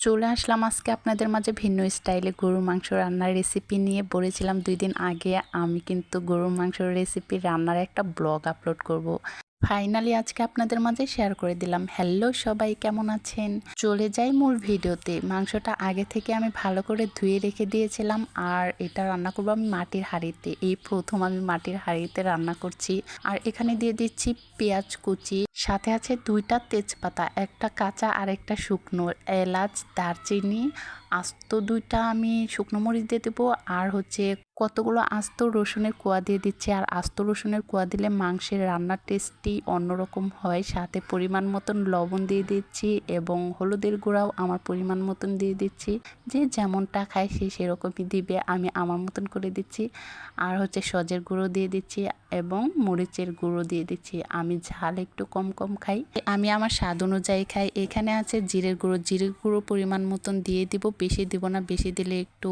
চলে আসলাম আজকে আপনাদের মাঝে ভিন্ন স্টাইলে গরুর মাংস রান্নার রেসিপি নিয়ে। বলেছিলাম দুই দিন আগে আমি কিন্তু গরুর মাংসর রেসিপি রান্নার একটা ব্লগ আপলোড করব। ফাইনালি আজকে আপনাদের মাঝে শেয়ার করে দিলাম। হ্যালো সবাই, কেমন আছেন? চলে যাই মূল ভিডিওতে। মাংসটা আগে থেকে আমি ভালো করে ধুয়ে রেখে দিয়েছিলাম আর এটা রান্না করব আমি মাটির হাঁড়িতে। এই প্রথম আমি মাটির হাঁড়িতে রান্না করছি। আর এখানে দিয়ে দিচ্ছি পেঁয়াজ কুচি। সাথে আছে দুইটা তেজপাতা, একটা কাঁচা আর একটা শুকনো। এলাচ, দারচিনি, আস্ত দুইটা আমি শুকনো মরিচ দিয়ে দেবো। আর হচ্ছে কতগুলো আস্ত রসুনের কোয়া দিয়ে দিচ্ছি, আর আস্ত রসুনের কোয়া দিলে মাংসের রান্নার টেস্টটি অন্যরকম হয়। সাথে পরিমাণ মতন লবণ দিয়ে দিচ্ছি এবং হলুদের গুঁড়াও আমার পরিমাণ মতন দিয়ে দিচ্ছি। যে যেমনটা খায় সে সেরকমই দিবে, আমি আমার মতন করে দিচ্ছি। আর হচ্ছে সজের গুঁড়ো দিয়ে দিচ্ছি এবং মরিচের গুঁড়ো দিয়ে দিচ্ছি। আমি ঝাল একটু কম কম খাই। আমি আমার স্বাদ অনুযায়ী খাই। এখানে আছে জিরের গুঁড়ো। জিরের গুঁড়ো পরিমাণ মতন দিয়ে দিব। বেশি দিব না। বেশি দিলে একটু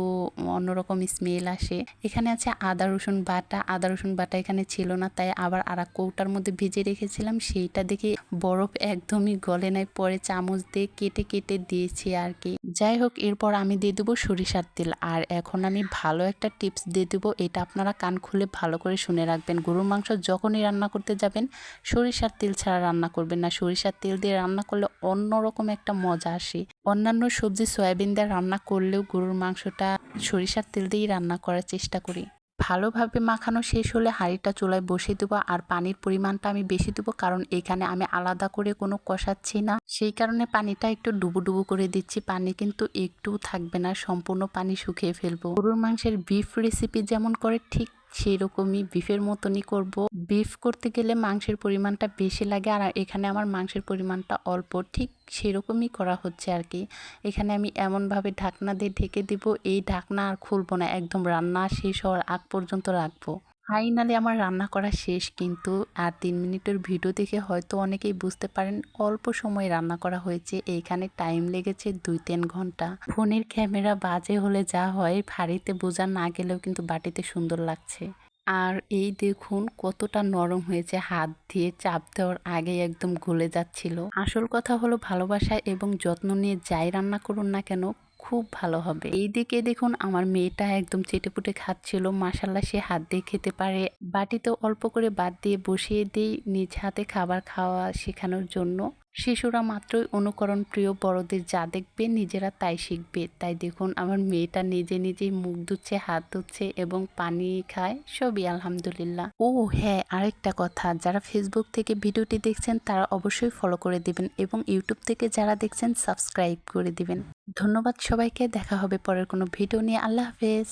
অন্যরকম স্মেল আসে। এখানে আছে আদা, রসুন বাটা। আদা, রসুন বাটা এখানে ছিল না, তাই আবার আর কৌটার মধ্যে ভিজে রেখেছিলাম। সেইটা দেখে বরফ একদমই গলে নাই, পরে চামচ দিয়ে কেটে কেটে দিয়েছি আর কি। যাই হোক, এরপর আমি দিয়ে দেবো সরিষার তেল। আর এখন আমি ভালো একটা টিপস দিয়ে দেবো, এটা আপনারা কান খুলে ভালো করে শুনে রাখবেন। গরুর মাংস যখনই রান্না করতে যাবেন, সরিষার তেল ছাড়া রান্না করবেন না। সরিষার তেল দিয়ে রান্না করলে অন্যরকম একটা মজা আসে। অন্যান্য সবজি, সয়াবিন দিয়ে রান্না করলেও গরুর মাংসটা সরিষার তেল দিয়েই রান্না করার চেষ্টা করি। ভালোভাবে মাখানো শেষ হলে হাঁড়িটা চুলায় বসিয়ে দেবো আর পানির পরিমাণটা আমি বেশি দেবো কারণ এখানে আমি আলাদা করে কোনো কষাচ্ছি না। সেই কারণে পানিটা একটু ডুবু ডুবু করে দিচ্ছি। পানি কিন্তু একটু থাকবে না, সম্পূর্ণ পানি শুকিয়ে ফেলব। গরুর মাংসের বিফ রেসিপি যেমন করে ঠিক সেই রকমই বিফের মতনই করব। বিফ করতে গেলে মাংসের পরিমাণটা বেশি লাগে আর এখানে আমার মাংসের পরিমাণটা অল্প। ঠিক সেরকমই করা হচ্ছে আর কি। এখানে আমি এমনভাবে ঢাকনা দিয়ে ঢেকে দিব। এই ঢাকনা আর খুলবো না, একদম রান্না শেষ হওয়ার আগ পর্যন্ত রাখব। ফাইনালি আমার রান্না করা শেষ কিন্তু, আর তিন মিনিটের ভিডিও দেখে হয়তো অনেকেই বুঝতে পারেন অল্প সময় রান্না করা হয়েছে এইখানে টাইম লেগেছে দুই তিন ঘণ্টা। ফোনের ক্যামেরা বাজে হলে যা হয়, ভারীতে বোঝা না গেলেও কিন্তু বাটিতে সুন্দর লাগছে। আর এই দেখুন কতটা নরম হয়েছে, হাত দিয়ে চাপ দেওয়ার আগে একদম গলে যাচ্ছিল। আসল কথা হলো ভালোবাসা এবং যত্ন নিয়ে যাই রান্না করুন না কেন খুব ভালো হবে। এইদিকে দেখুন আমার মেয়েটা একদম চেটেপুটে খাচ্ছিল মাসাল্লা সে হাত দিয়ে খেতে পারে। বাটিতে অল্প করে বাদ দিয়ে বসিয়ে দিই, নিজ হাতে খাবার খাওয়া শেখানোর জন্য। শিশুরা মাত্রই অনুকরণ প্রিয় বড়দের যা দেখবে নিজেরা তাই শিখবে। তাই দেখুন আমার মেয়েটা নিজে নিজেই মুখ ধুচ্ছে, হাত ধুচ্ছে এবং পানি খায়, সবই আলহামদুলিল্লাহ। ও হ্যাঁ আরেকটা কথা, যারা ফেসবুক থেকে ভিডিওটি দেখছেন তারা অবশ্যই ফলো করে দিবেন এবং ইউটিউব থেকে যারা দেখছেন সাবস্ক্রাইব করে দিবেন। ধন্যবাদ সবাইকে, দেখা হবে পরের কোনো ভিডিও নিয়ে। আল্লাহ হাফেজ।